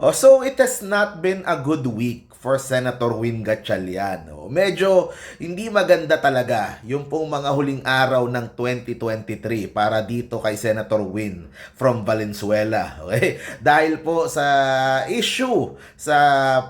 Oh, so it has not been a good week for Senator Win Gatchalian. Oh, medyo hindi maganda talaga yung pong mga huling araw ng 2023 para dito kay Senator Win from Valenzuela. Okay? Dahil po sa issue sa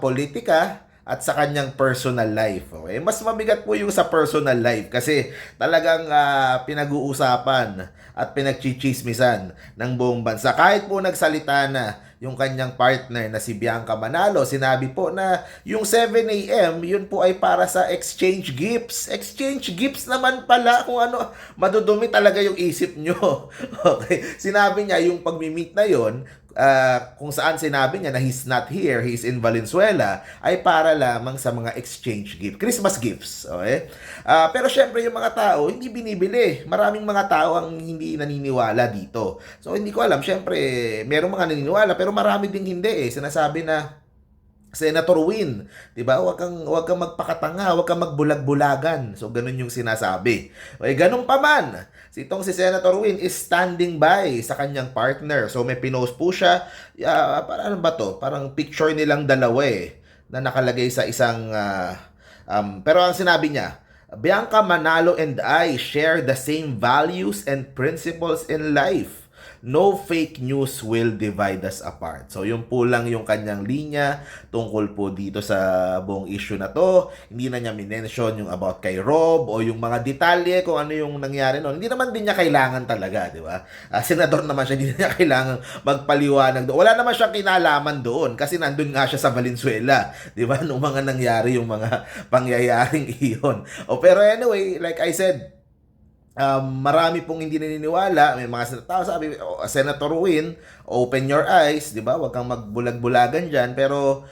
politika at sa kanyang personal life. Okay? Mas mabigat po yung sa personal life kasi talagang ah, pinag-uusapan at pinagchichismisan ng buong bansa. Kahit po nagsalita na yung kanyang partner na si Bianca Manalo, sinabi po na yung 7 a.m., yun po ay para sa exchange gifts. Exchange gifts naman pala kung ano, madudumi talaga yung isip nyo. okay. Sinabi niya yung pag-meet na yun, ah, kung saan sinabi niya na he's not here, he's in Valenzuela, ay para lamang sa mga exchange gift, Christmas gifts. Okay? Ah, pero syempre yung mga tao, hindi binibili. Maraming mga tao ang hindi naniniwala dito. So hindi ko alam, syempre, merong mga naniniwala, pero marami ding hindi eh. Sinasabi na, Senator Win, 'di ba? Huwag kang huwag kang magpakatanga, huwag kang magbulag-bulagan. So ganun yung sinasabi. Okay, ganun pa man. Si itong si Senator Win is standing by sa kanyang partner. So may pinost po siya, uh, para ano ba to? Parang picture nilang dalawa eh na nakalagay sa isang ah, um, pero ang sinabi niya, Bianca Manalo and I share the same values and principles in life. No fake news will divide us apart. So, yun po lang yung kanyang linya tungkol po dito sa buong issue na to. Hindi na niya minention yung about kay Rob o yung mga detalye kung ano yung nangyari noon. Hindi naman din niya kailangan talaga, di ba? Ah, senador naman siya, hindi na niya kailangan magpaliwanag doon. Wala naman siyang kinalaman doon kasi nandun nga siya sa Valenzuela, di ba? Nung mga nangyari yung mga pangyayaring iyon. O pero anyway, like I said, um, marami pong hindi naniniwala. May mga tao sabi, oh, Senator Win, open your eyes, di ba? Huwag kang magbulag-bulagan dyan. Pero,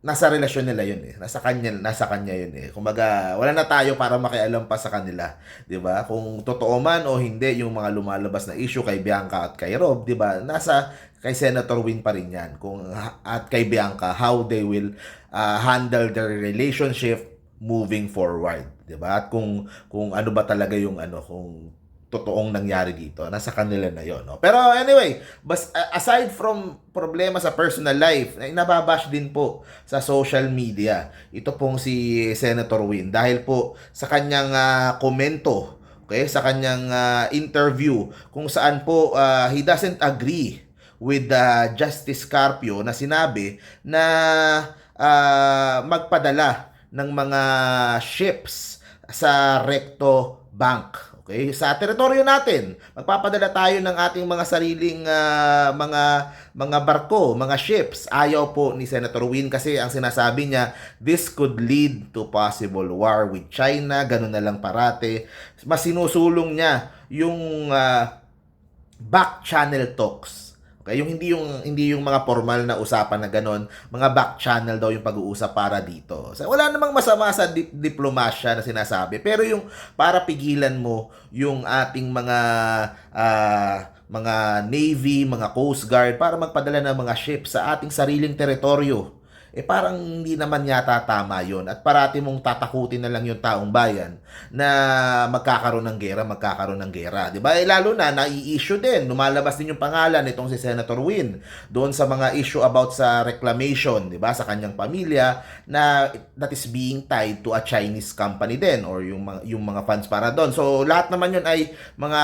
nasa relasyon nila yun eh. Nasa kanya, nasa kanya yun eh. Kumbaga, wala na tayo para makialam pa sa kanila. Di ba? Kung totoo man o hindi, yung mga lumalabas na issue kay Bianca at kay Rob, di ba? Nasa kay Senator Win pa rin yan. Kung, at kay Bianca, how they will uh, handle their relationship moving forward, 'di ba? At kung kung ano ba talaga yung ano kung totoong nangyari dito, nasa kanila na 'yon, no? Pero anyway, bas aside from problema sa personal life, ay nababash din po sa social media. Ito pong si Senator Win dahil po sa kanyang uh, komento, okay, sa kanyang uh, interview kung saan po uh, he doesn't agree with uh, Justice Carpio na sinabi na uh, magpadala ng mga ships sa Recto Bank. Okay? Sa teritoryo natin, magpapadala tayo ng ating mga sariling uh, mga mga barko, mga ships. Ayaw po ni Senator Win kasi ang sinasabi niya, this could lead to possible war with China, ganun na lang parate. Mas sinusulong niya yung uh, back channel talks Okay, yung hindi yung hindi yung mga formal na usapan na ganon, mga back channel daw yung pag-uusap para dito. So, wala namang masama sa di- diplomasya na sinasabi, pero yung para pigilan mo yung ating mga uh, mga navy, mga coast guard para magpadala ng mga ships sa ating sariling teritoryo eh parang hindi naman yata tama yon at parati mong tatakutin na lang yung taong bayan na magkakaroon ng gera, magkakaroon ng gera. Ba? Eh, lalo na, nai-issue din. Lumalabas din yung pangalan nitong si Senator Win doon sa mga issue about sa reclamation, ba? Sa kanyang pamilya na that is being tied to a Chinese company din or yung, yung mga funds para doon. So, lahat naman yun ay mga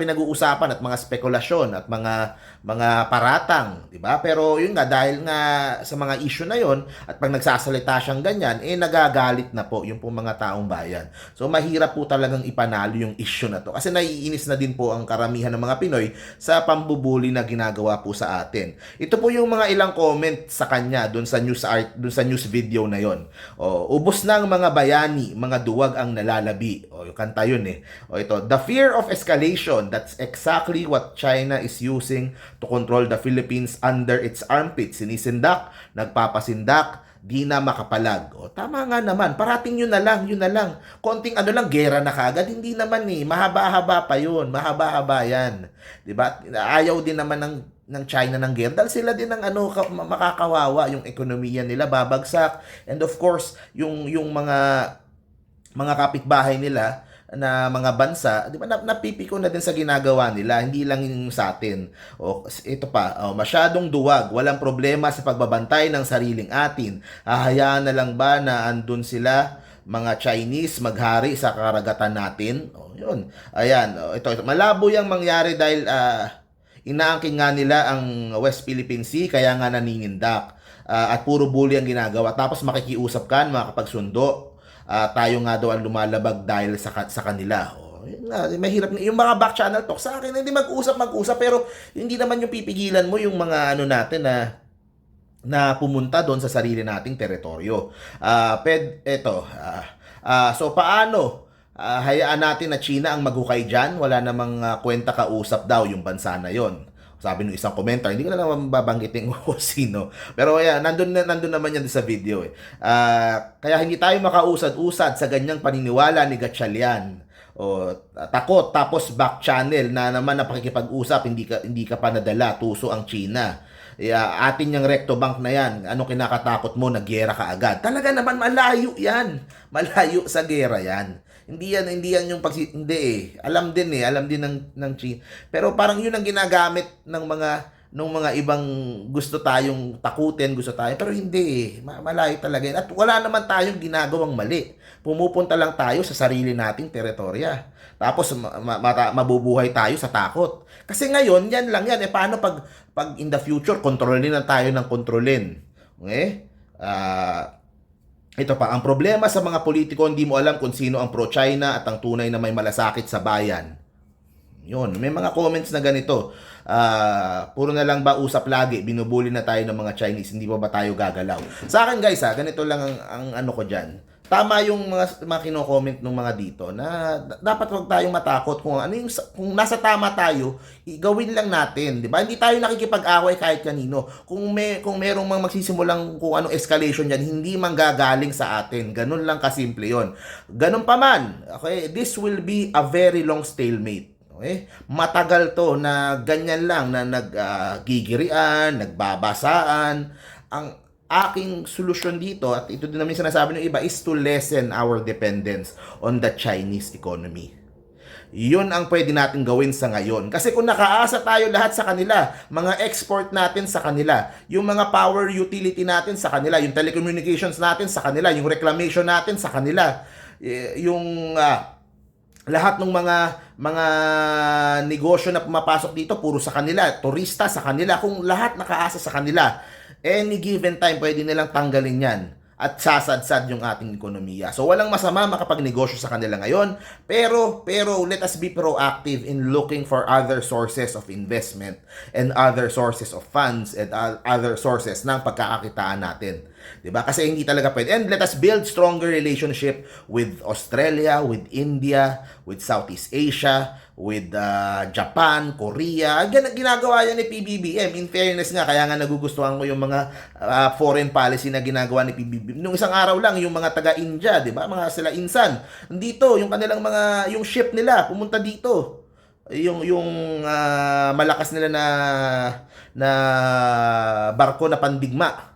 pinag-uusapan at mga spekulasyon at mga mga paratang, 'di ba? Pero yun nga dahil nga sa mga issue na yon at pag nagsasalita siyang ganyan, eh nagagalit na po yung pong mga taong bayan. So mahirap po talagang ipanalo yung issue na to kasi naiinis na din po ang karamihan ng mga Pinoy sa pambubuli na ginagawa po sa atin. Ito po yung mga ilang comment sa kanya doon sa news art, doon sa news video na yon. O ubos na ang mga bayani, mga duwag ang nalalabi. O yung kanta yun eh. O ito, the fear of escalation, that's exactly what China is using to control the Philippines under its armpit. Sinisindak, nagpapasindak, di na makapalag. O, tama nga naman. Parating yun na lang, yun na lang. Konting ano lang, gera na kagad. Hindi naman eh. Mahaba-haba pa yun. Mahaba-haba yan. Diba? Ayaw din naman ng ng China ng gera dahil sila din ang ano makakawawa yung ekonomiya nila babagsak and of course yung yung mga mga kapitbahay nila na mga bansa, di ba, nap- napipiko na din sa ginagawa nila, hindi lang yung sa atin. O, ito pa, oh, masyadong duwag, walang problema sa pagbabantay ng sariling atin. Hahayaan na lang ba na andun sila, mga Chinese, maghari sa karagatan natin? O, yun. Ayan, oh, ito, ito. Malabo yung mangyari dahil ah, inaangkin nga nila ang West Philippine Sea, kaya nga naninindak. Ah, at puro bully ang ginagawa. Tapos makikiusap ka, makakapagsundo. Ah, tayo nga daw ang lumalabag dahil sa, sa kanila. Oh, yun nga, mahirap. Yung mga back channel talk sa akin, hindi mag-usap, mag-usap. Pero hindi naman yung pipigilan mo yung mga ano natin na na pumunta doon sa sarili nating teritoryo. Ah, ped, eto. ah, ah, so paano? Ah, hayaan natin na China ang maghukay dyan. Wala namang ah, kwenta kausap daw yung bansa na yon. Sabi ng isang commenter, hindi ko na naman babanggitin kung sino. Pero ayan, nandun, na- nandun naman yan sa video. Eh. Ah, kaya hindi tayo makausad-usad sa ganyang paniniwala ni Gatchalian. O takot tapos back channel na naman na pakikipag-usap hindi ka hindi ka pa nadala tuso ang China. Yeah, atin yung recto bank na yan. Ano kinakatakot mo na gera ka agad? Talaga naman malayo yan. Malayo sa gera yan. Hindi yan hindi yan yung pag hindi eh. Alam din eh, alam din ng ng China. Pero parang yun ang ginagamit ng mga ng mga ibang gusto tayong takutin, gusto tayo. Pero hindi eh. Ma- Malayo talaga yan. At wala naman tayong ginagawang mali. Pumupunta lang tayo sa sarili nating teritorya. Tapos ma- ma- mabubuhay tayo sa takot. Kasi ngayon, yan lang yan. Eh, paano pag, pag in the future, kontrolin na tayo ng kontrolin? Okay? Ah... ito pa, ang problema sa mga politiko, hindi mo alam kung sino ang pro-China at ang tunay na may malasakit sa bayan. Yun, may mga comments na ganito. Ah, puro na lang ba usap lagi, binubuli na tayo ng mga Chinese, hindi pa ba tayo gagalaw? Sa akin guys ha, ganito lang ang, ang ano ko dyan. Tama yung mga, mga kino-comment ng mga dito na dapat wag tayong matakot kung ano yung kung nasa tama tayo, gawin lang natin, 'di ba? Hindi tayo nakikipag-away kahit kanino. Kung may kung merong mga magsisimulang kung anong escalation diyan, hindi manggagaling sa atin. Ganun lang kasimple 'yon. Ganun pa man. Okay, this will be a very long stalemate. Okay? Matagal to na ganyan lang na naggigirian, nagbabasaan. Ang aking solusyon dito, at ito din namin sinasabi ng iba, is to lessen our dependence on the Chinese economy. Yun ang pwede natin gawin sa ngayon. Kasi kung nakaasa tayo lahat sa kanila, mga export natin sa kanila, yung mga power utility natin sa kanila, yung telecommunications natin sa kanila, yung reclamation natin sa kanila, eh, yung ah, lahat ng mga mga negosyo na pumapasok dito puro sa kanila, turista sa kanila, kung lahat nakaasa sa kanila, any given time pwede nilang tanggalin 'yan at sasadsad yung ating ekonomiya. So walang masama makapagnegosyo sa kanila ngayon, pero pero let us be proactive in looking for other sources of investment and other sources of funds and other sources ng pagkakakitaan natin. 'Di ba? Kasi hindi talaga pwede. And let us build stronger relationship with Australia, with India, with Southeast Asia, with uh, Japan, Korea. Gan ginagawa yan ni PBBM. In fairness nga, kaya nga nagugustuhan ko yung mga uh, foreign policy na ginagawa ni PBBM. Nung isang araw lang, yung mga taga-India, di ba? Mga sila insan. Dito, yung kanilang mga, yung ship nila, pumunta dito yung yung ah, malakas nila na na barko na pandigma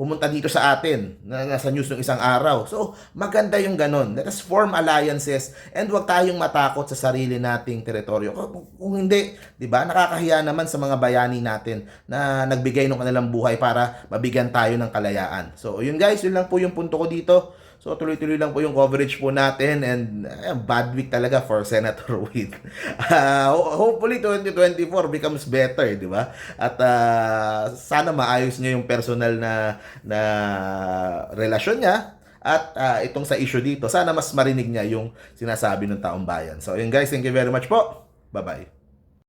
pumunta dito sa atin na nasa news ng isang araw. So, maganda yung ganon. Let us form alliances and huwag tayong matakot sa sarili nating teritoryo. Kung, kung hindi, di ba, nakakahiya naman sa mga bayani natin na nagbigay ng kanilang buhay para mabigyan tayo ng kalayaan. So, yun guys, yun lang po yung punto ko dito. So tuloy-tuloy lang po yung coverage po natin and uh, bad week talaga for Senator Win. Uh, ho- hopefully 2024 becomes better, di ba? At uh, sana maayos niya yung personal na na relasyon niya at uh, itong sa issue dito, sana mas marinig niya yung sinasabi ng taong bayan. So yun guys, thank you very much po. Bye-bye.